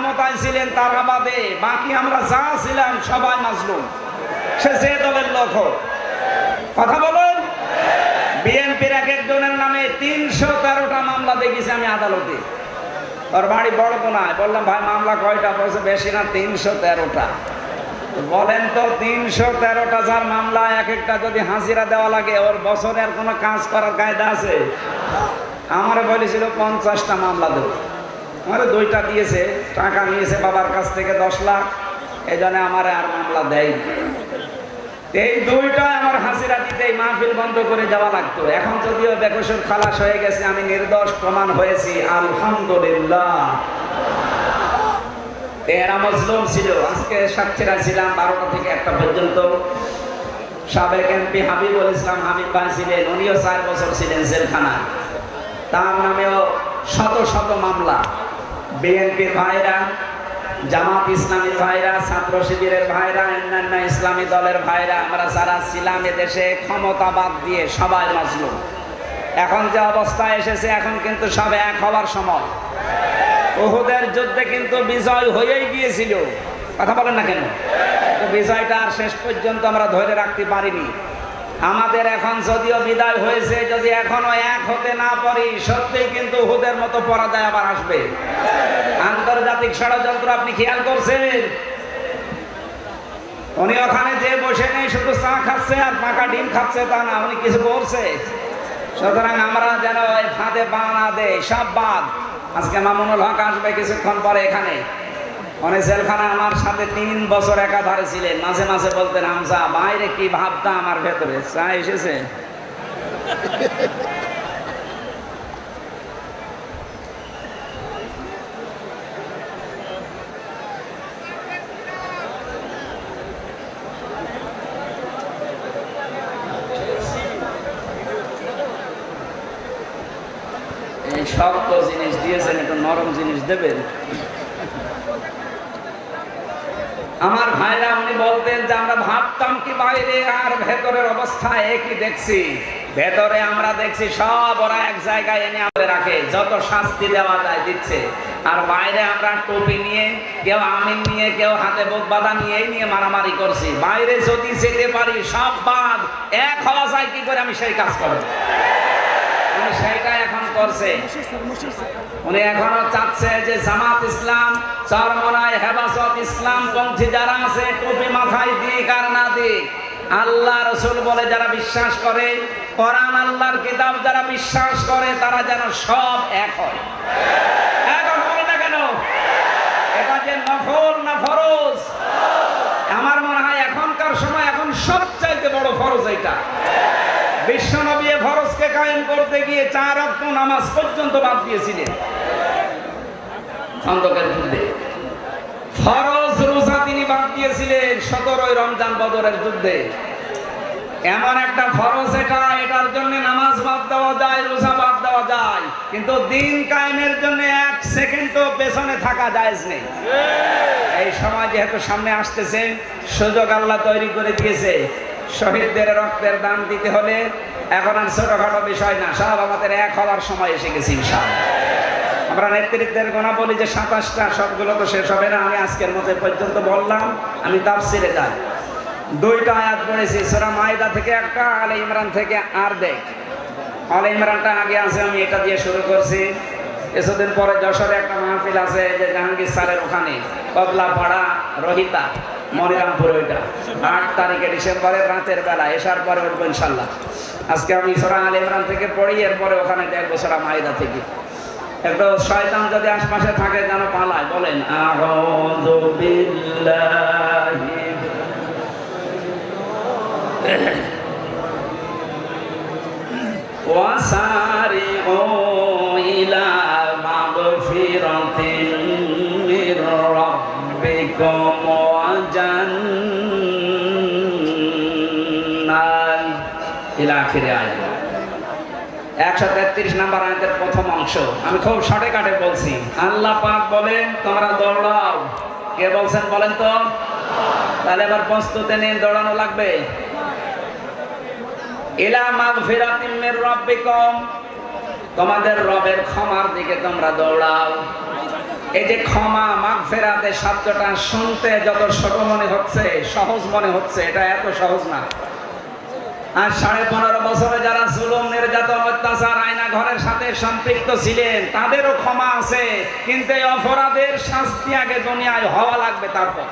ক্ষমতায় ছিলেন তারা বাদে বাকি আমরা যা ছিলাম সবাই মাজলুম। সে যে দলের লোক কথা বলুন? বিএনপির এক একজনের নামে তিনশো তেরোটা মামলা দেখেছি আমি আদালতে। ওর বাড়ি বড় কোনায় বললাম, ভাই, মামলা কয়টা? বলছে, বেশি না, তিনশো তেরোটা। বলেন তো, তিনশো তেরোটা যার মামলা, এক একটা যদি হাজিরা দেওয়া লাগে, ওর বছরে আর কোনো কাজ করার কায়দা আছে? আমার বলেছিল, পঞ্চাশটা মামলা দেবো। আমার দুইটা দিয়েছে, টাকা নিয়েছে বাবার কাছ থেকে দশ লাখ এই জন্য আমার আর মামলা দেয় এই দুইটা আমার হাজিরা দিতে মাহফিল বন্ধ করে যাওয়া লাগতো। এখন যদিও বেকসুর খালাস হয়ে গেছে, আমি নির্দোষ প্রমাণ হয়েছি, আলহামদুলিল্লাহ। এরা মজলুম ছিল। আজকে সাক্ষীরা ছিলাম, বারোটা থেকে একটা পর্যন্ত। সাবেক এমপি হাবিবুল ইসলাম হাবিব ভাই ছিলেন, উনিও চার বছর ছিলেন জেলখানায়। তার নামেও শত শত মামলা। বিএনপির ভাইরা, জামাত ইসলামীর ভাইরা, ছাত্র শিবিরের ভাইরা, অন্যান্য ইসলামী দলের ভাইরা, আমরা যারা ছিলাম দেশে ক্ষমতা বাদ দিয়ে সবাই মাজলুম। এখন যে অবস্থা এসেছে, এখন কিন্তু সব এক হবার সময়। ওহুদের যুদ্ধে কিন্তু বিজয় হয়েই গিয়েছিল। কথা বলেন না কেন? তো বিজয়টা আর শেষ পর্যন্ত আমরা ধরে রাখতে পারিনি। আমাদের এখন যদিও বিদায় হয়েছে, যদি এখনও এক হতে না পারি, সত্যিই কিন্তু হুদের মতো পরাজয় আবার আসবে। আন্তর্জাতিক ষড়যন্ত্র আপনি খেয়াল করছেন? উনি ওখানে যে বসে নেই, শুধু চা খাচ্ছে আর পাকা ডিম খাচ্ছে তা না, উনি কিছু করছে সুতরাং আমরা যেন ফাঁদে পা না দেয় সব বাদ। আজকে মামুনুল হক আসবে কিছুক্ষণ পরে এখানে। উনি জেলখানে আমার সাথে তিন বছর একাধারে ছিলেন। মাঝে মাঝে বলতেন, আমজা, বাইরে কি ভাবতা আমার ভেতরে? চা এসেছে। শক্ত জিনিস দিয়েছেন, একটু নরম জিনিস দেবেন। আমার ভাইরা উনি বলতেন যে আমরা ভাবতাম কি বাইরে আর ভেতরের অবস্থা একই দেখছি? ভেতরে আমরা দেখছি সব ওরা এক জায়গায় এনে আমাদের রাখে, যত শাস্তি দেওয়া যায় দিচ্ছে। আর বাইরে আমরা টুপি নিয়ে, কেউ আমিন নিয়ে, কেউ হাতে বুক বাঁধা নিয়ে, এই নিয়ে মারামারি করছি। বাইরে যদি যেতে পারি, সব বাদ এক হওয়া যায়, কি করে আমি সেই কাজ করব? উনি সেইটা এখন করছে। উনি এখনও চাচ্ছে যে জামাত ইসলাম, চরমনায় হেবাসত ইসলাম পন্থী যারা আছে, টুপি মাথায় দিয়ে আর না দিক। আল্লাহ রসুল বলে যারা বিশ্বাস করে, কোরআন আল্লাহর কিতাব যারা বিশ্বাস করে, তারা যেন সব এক হয়। এক হয় না কেন এটা যে নফল না ফরজ আমার মনে হয় এখনকার সময় এখন সবচাইতে বড় ফরজ এটা বিশ্বনবী এ ফরজকে করতে গিয়ে চার অক্ট নামাজ পর্যন্ত বাদ দিয়েছিলেন। খন্দকের যুদ্ধে। ফরজ রোজা তিনি বাদ দিয়েছিলেন সতেরোই রমজান বদরের যুদ্ধে। এমন একটা ফরজ এটা, এটার জন্য নামাজ বাদ দেওয়া যায়, রোজা বাদ দেওয়া যায়। কিন্তু দিন কায়েমের জন্য এক সেকেন্ডও পেছনে থাকা যায় নেই এই সময় যেহেতু সামনে আসতেছে, সুযোগ আল্লাহ তৈরি করে দিয়েছে। শহীদদের রক্তের দান দিতে হলে এখন আর ছোটখাটো বিষয় না, সব আমাদের এক হওয়ার সময় এসে গেছি আমরা নেতৃত্বের গোনা বলি যে সাতাশটা, সবগুলো তো শেষ হবে না। আমি আজকের মতো পর্যন্ত বললাম, আমি তাফসিরে যাই। দুইটা আয়াত পড়েছি, সোরা মাইদা থেকে একটা, আলে ইমরান থেকে আর দেখ আলে ইমরানটা আগে আছে, আমি এটা দিয়ে শুরু করছি। কিছুদিন পরে যশোরে একটা মাহফিল আছে, যে জাহাঙ্গীর স্যারের ওখানে কবলা পাড়া রহিতা, মনিরামপুর ওইটা। আট তারিখে ডিসেম্বরের রাতের বেলা এসার পরে উঠবো ইনশাল্লাহ আজকে আমি সোরা আল ইমরান থেকে পড়ি, এরপরে ওখানে দেখ সোরা মাইদা থেকে। একটা শয়তান যদি আশপাশে থাকে যেন পালায়, বলেন, আউযু ওয়াসা ফিরে আসব একশো তেত্রিশ নাম্বার আয়াতের প্রথম অংশ। আমি খুব শর্টে কাটে বলছি। আল্লাহ পাক বলেন, তোমরা দৌড়াও। কে বলছেন বলেন তো? তাহলে এবার প্রস্তুতি নিয়ে দৌড়ানো লাগবে। ইলা মাগফিরাতিম মির তোমাদের রবের ক্ষমার দিকে তোমরা দৌড়াও। এই যে ক্ষমা মাগফেরাতে শব্দটা শুনতে যত ছোট মনে হচ্ছে, সহজ মনে হচ্ছে, এটা এত সহজ না। আর সাড়ে পনেরো বছরে যারা জুলুম, নির্যাতন, অত্যাচার, আয়না ঘরের সাথে সম্পৃক্ত ছিলেন, তাদেরও ক্ষমা আছে। কিন্তু এই অপরাধের শাস্তি আগে দুনিয়ায় হওয়া লাগবে তারপর।